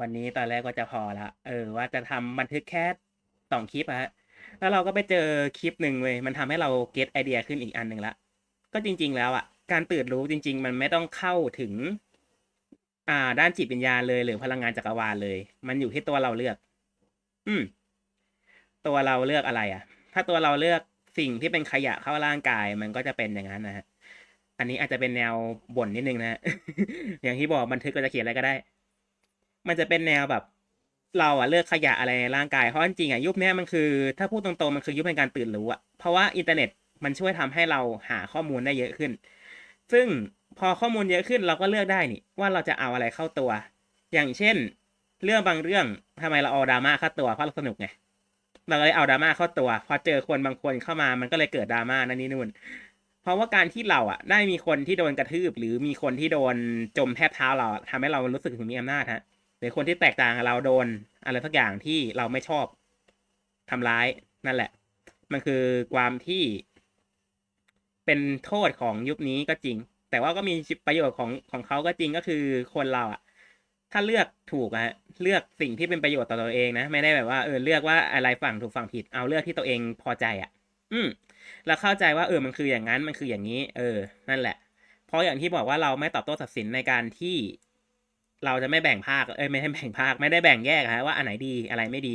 วันนี้ตอนแรกว่าจะพอละ เออ ว่าจะทำบันทึกแค่สองคลิปอะฮะ แล้วเราก็ไปเจอคลิปหนึ่งเว้ยมันทำให้เราเก็ตไอเดียขึ้นอีกอันหนึ่งละ ก็จริง ๆ แล้วอะการตื่นรู้จริง ๆ มันไม่ต้องเข้าถึง อ่า ด้านจิตวิญญาณเลย หรือพลังงานจักรวาลเลย มันอยู่ที่ตัวเราเลือก อืม ตัวเราเลือกอะไรอะถ้าตัวเราเลือกสิ่งที่เป็นขยะเข้าร่างกาย มันก็จะเป็นอย่างนั้นนะฮะ อันนี้อาจจะเป็นแนวบ่นนิดนึงนะฮะอย่างที่บอกบันทึกก็จะเขียนอะไรก็ได้ มันจะเป็นแนวแบบ เราอะเลือกขยะอะไรในร่างกายเพราะจริงๆอะยุคนี้มันคือ ถ้าพูดตรงๆมันคือยุคเป็นการตื่นรู้อะเพราะว่าอินเทอร์เน็ตมันช่วยทำให้เราหาข้อมูลได้เยอะขึ้น ซึ่งพอข้อมูลเยอะขึ้นเราก็เลือกได้นี่ ว่าเราจะเอาอะไรเข้าตัว อย่างเช่น เรื่องบางเรื่องทำไมเราเอาดราม่าเข้าตัวเพราะเราสนุกไงเราเลยเอาดราม่าเข้าตัวพอเจอคนบางคนเข้ามามันก็เลยเกิดดราม่านั่นนี่นู่น เพราะว่าการที่เราอะ ได้มีคนที่โดนกระทืบ หรือมีคนที่โดนจมแทบเท้าเราอะทำให้เรารู้สึกถึงมีอำนาจฮะ หรือคนที่แตกต่างเราโดน อะไรสักอย่างที่เราไม่ชอบทำร้ายนั่นแหละ มันคือความที่ เป็นโทษของยุคนี้ก็จริง แต่ว่าก็มีประโยชน์ของของเขาก็จริงก็คือคนเราอะถ้าเลือกถูกอะฮะเลือกสิ่งที่เป็นประโยชน์ต่อตัวเองนะ ไม่ได้แบบว่าเออเลือกว่าอะไรฝั่งถูกฝั่งผิดเอาเลือกที่ตัวเองพอใจอะอืมแล้วเข้าใจว่าเออมันคืออย่างนั้นมันคืออย่างนี้ เออ นั่นแหละ เพราะอย่างที่บอกว่าเราไม่ตอบโต้ตัดสินในการที่ เราจะไม่แบ่งภาคเอ้ยไม่ให้แบ่งภาค ไม่ได้แบ่งแยกฮะว่าอันไหนดีอะไรไม่ดี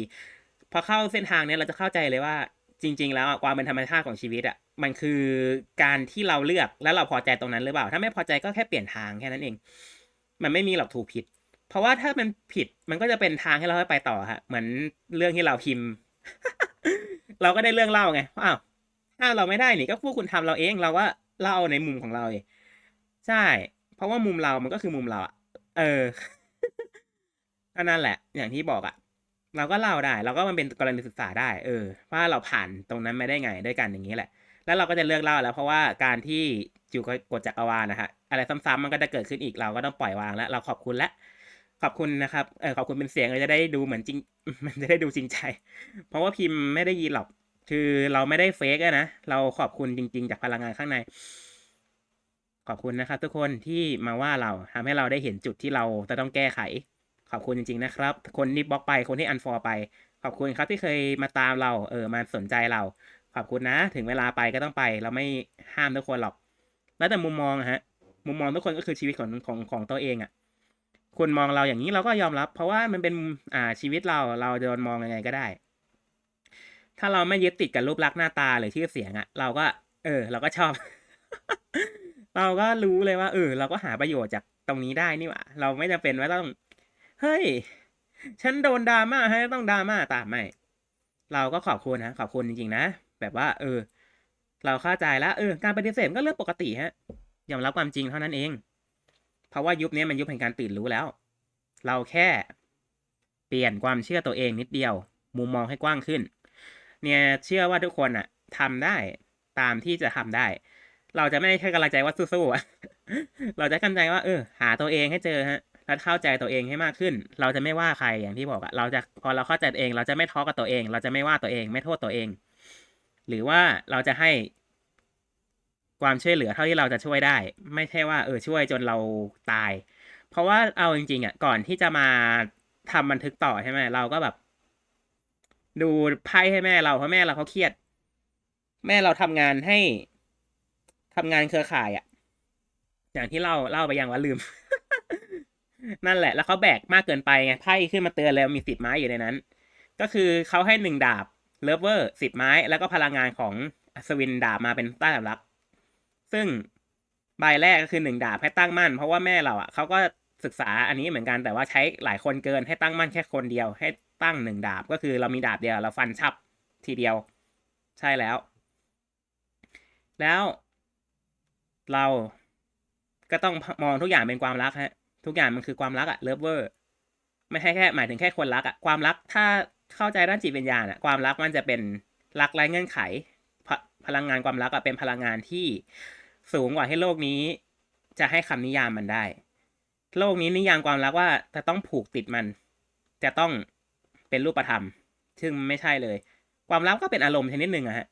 พอเข้าเส้นทางเนี้ยเราจะเข้าใจเลยว่าจริง ๆ แล้วความเป็นธรรมชาติของชีวิตอะมันคือการที่เราเลือกแล้วเราพอใจตรงนั้นหรือเปล่า ถ้าไม่พอใจก็แค่เปลี่ยนทางแค่นั้นเอง มันไม่มีหรอกถูกผิด เพราะว่าถ้ามันผิดมันก็จะเป็นทางให้เราไปต่อฮะเหมือนเรื่องที่เราพิมพ์ เราก็ได้เรื่องเล่าไงว่าอ้าวถ้าเราไม่ได้นี่ก็พวกคุณทำเราเองเราว่าเล่าในมุมของเราเองใช่ เพราะว่ามุมเรามันก็คือมุมเราอะ เออก็นั่นแหละ อย่างที่บอกอะเราก็เล่าได้ เราก็มันเป็นกรณีศึกษาได้ เออ ว่าเราผ่านตรงนั้นไม่ได้ไงด้วยกันอย่างนี้แหละ แล้วเราก็จะเลือกเล่าแล้ว เพราะว่าการที่อยู่กับกฎจักรวาลนะฮะอะไรซ้ำๆมันก็จะเกิดขึ้นอีกเราก็ต้องปล่อยวางแล้ว เราขอบคุณและ ขอบคุณนะครับเออขอบคุณเป็นเสียงเราจะได้ดูเหมือนจริง มันจะได้ดูจริงใจ เพราะว่าพิมพ์ไม่ได้ยินหรอก คือเราไม่ได้เฟกอะนะเราขอบคุณจริง ๆ จากพลังงานข้างใน ขอบคุณนะครับทุกคนที่มาว่าเราทำให้เราได้เห็นจุดที่เราจะต้องแก้ไข ขอบคุณจริงๆนะครับ คนที่บล็อกไปคนที่อันฟอร์ไป ขอบคุณครับที่เคยมาตามเราเออมาสนใจเรา ขอบคุณนะ ถึงเวลาไปก็ต้องไป เราไม่ห้ามทุกคนหรอก แล้วแต่มุมมองอะฮะ มุมมองทุกคนก็คือชีวิตของของของตัวเองอะคุณมองเราอย่างนี้เราก็ยอมรับ เพราะว่ามันเป็นอ่าชีวิตเราเราโดนมองยังไงก็ได้ ถ้าเราไม่ยึดติดกับรูปลักษณ์หน้าตาหรือชื่อเสียงอะเราก็ เออ เราก็ชอบ เราก็รู้เลยว่า เออ เราก็หาประโยชน์จากตรงนี้ได้นี่หว่าเราไม่จำเป็นว่าต้อง เฮ้ย ฉันโดนดราม่าให้ต้องดราม่าตามไม่ เราก็ขอบคุณนะขอบคุณจริงๆนะ แบบว่า เออ เราเข้าใจแล้ว เออ การปฏิเสธก็เรื่องปกติฮะยอมรับความจริงเท่านั้นเอง เพราะว่ายุคนี้มันยุคแห่งการตื่นรู้แล้ว เราแค่เปลี่ยนความเชื่อตัวเองนิดเดียว มุมมองให้กว้างขึ้น เนี่ยเชื่อว่าทุกคนอะทำได้ตามที่จะทำได้ เราจะไม่แค่กำลังใจว่าสู้ๆอะเราจะกำลังใจว่า เออ หาตัวเองให้เจอฮะแล้วเข้าใจตัวเองให้มากขึ้น เราจะไม่ว่าใครอย่างที่บอกอะเราจะพอเราเข้าใจตัวเอง เราจะไม่ท้อกับตัวเอง เราจะไม่ว่าตัวเอง ไม่โทษตัวเอง หรือว่าเราจะให้ความช่วยเหลือเท่าที่เราจะช่วยได้ ไม่ใช่ว่า เออช่วยจนเราตาย เพราะว่าเอาจริงๆอะก่อนที่จะมาทำบันทึกต่อใช่ไหมเราก็แบบ ดูไพ่ให้แม่เราเพราะแม่เราเขาเครียด แม่เราทำงานให้ ทำงานเครือข่ายอะอย่างที่เล่าเล่าไปยังว่าลืม นั่นแหละ แล้วเขาแบกมากเกินไปไงไพ่ขึ้นมาเตือนแล้วมีสิบไม้อยู่ในนั้น ก็คือเขาให้หนึ่งดาบเลเวอร์สิบไม้ แล้วก็พลังงานของอัศวินดาบมาเป็นใต้สำรับ ซึ่งใบแรกก็คือหนึ่งดาบให้ตั้งมั่น เพราะว่าแม่เราอะเขาก็ศึกษาอันนี้เหมือนกันแต่ว่าใช้หลายคนเกินให้ตั้งมั่นแค่คนเดียว ให้ตั้งหนึ่งดาบก็คือเรามีดาบเดียวเราฟันชับทีเดียว ใช่แล้ว แล้ว เราก็ต้องมองทุกอย่างเป็นความรักฮะ ทุกอย่างมันคือความรักอะเลิฟเวอร์ไม่ใช่แค่หมายถึงแค่คนรักอะความรักถ้าเข้าใจด้านจิตวิญญาณอะความรักมันจะเป็นรักไร้เงื่อนไขพพลังงานความรักอะเป็นพลังงานที่สูงกว่าให้โลกนี้ จะให้คำนิยามมันได้ โลกนี้นิยามความรักว่าจะต้องผูกติดมัน จะต้องเป็นรูปธรรม ซึ่งไม่ใช่เลย ความรักก็เป็นอารมณ์ชนิดหนึ่งอะฮะ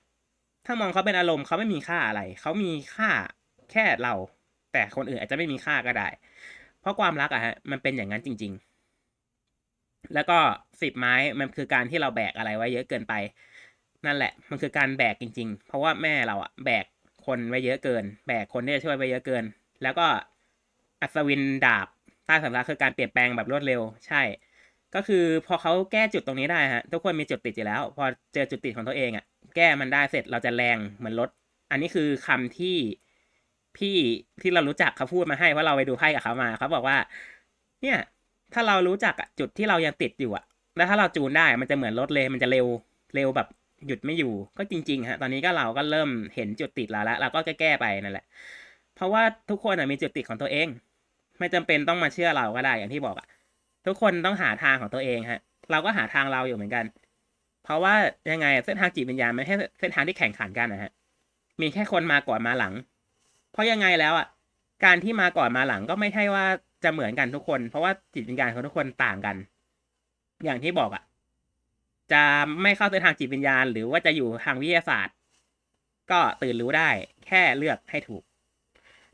ถ้ามองเขาเป็นอารมณ์เขาไม่มีค่าอะไร เขามีค่า แค่เรา แต่คนอื่นอาจจะไม่มีค่าก็ได้ เพราะความรักอะฮะมันเป็นอย่างนั้นจริงแล้วก็สิบไม้มันคือการที่เราแบกอะไรไว้เยอะเกินไป นั่นแหละ มันคือการแบกจริง ๆ เพราะว่าแม่เราอะแบกคนไว้เยอะเกิน แบกคนที่จะช่วยไว้เยอะเกิน แล้วก็อัศวินดาบใต้สำรับคือการเปลี่ยนแปลงแบบรวดเร็ว ใช่ ก็คือพอเขาแก้จุดตรงนี้ได้ฮะทุกคนมีจุดติดอยู่แล้ว พอเจอจุดติดของตัวเองอะแก้มันได้เสร็จเราจะแรงเหมือนรถ อันนี้คือคำที่ พี่ที่เรารู้จักเขาพูดมาให้เพราะเราไปดูไพ่กับเขามาเขาบอกว่า เนี่ย ถ้าเรารู้จักจุดที่เรายังติดอยู่อะแล้วถ้าเราจูนได้มันจะเหมือนรถเลย มันจะเร็วเร็วแบบหยุดไม่อยู่ ก็จริง ๆ ฮะ ตอนนี้ก็เราก็เริ่มเห็นจุดติดแล้วละเราก็แก้ๆไปนั่นแหละ เพราะว่าทุกคนมีจุดติดของตัวเอง ไม่จำเป็นต้องมาเชื่อเราก็ได้อย่างที่บอกอะทุกคนต้องหาทางของตัวเองฮะ เราก็หาทางเราอยู่เหมือนกัน เพราะว่ายังไงเส้นทางจิตวิญญาณไม่ใช่เส้นทางที่แข่งขันกันนะฮะมีแค่คนมาก่อนมาหลัง เพราะยังไงแล้วอะการที่มาก่อนมาหลังก็ไม่ใช่ว่าจะเหมือนกันทุกคน เพราะว่าจิตวิญญาณของทุกคนต่างกัน อย่างที่บอกอะ จะไม่เข้าเส้นทางจิตวิญญาณ หรือว่าจะอยู่ทางวิทยาศาสตร์ ก็ตื่นรู้ได้ แค่เลือกให้ถูก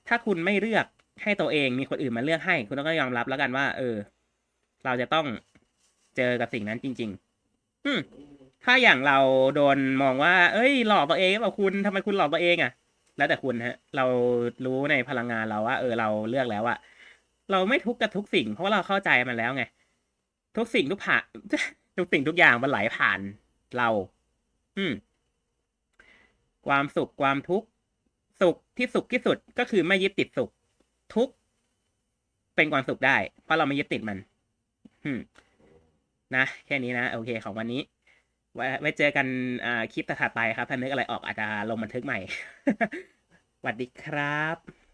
ถ้าคุณไม่เลือกให้ตัวเองมีคนอื่นมาเลือกให้ คุณต้องยอมรับแล้วกันว่า เออ เราจะต้องเจอกับสิ่งนั้นจริง ๆ อืมถ้าอย่างเราโดนมองว่า เอ้ย หลอกตัวเองหรือเปล่าคุณทำไมคุณหลอกตัวเองอะ แล้วแต่คุณฮะ เรารู้ในพลังงานเราว่า เออเราเลือกแล้วอะเราไม่ทุกข์กับทุกสิ่ง เพราะาเราเข้าใจมันแล้วไง ทุกสิ่งทุกผ่านทุกสิ่งทุกอย่างมันไหลผ่านเรา อืม ความสุขความทุกข์สุขที่สุขที่สุดก็คือไม่ยึดติดสุข ทุกข์เป็นความสุขได้ เพราะเราไม่ยึดติดมัน อืม นะแค่นี้นะ โอเค ของวันนี้ ไว้ไว้เจอกันอ่าคลิปถัดไปครับ ถ้านึกอะไรออกอาจจะลงบันทึกใหม่สวัสดีครับ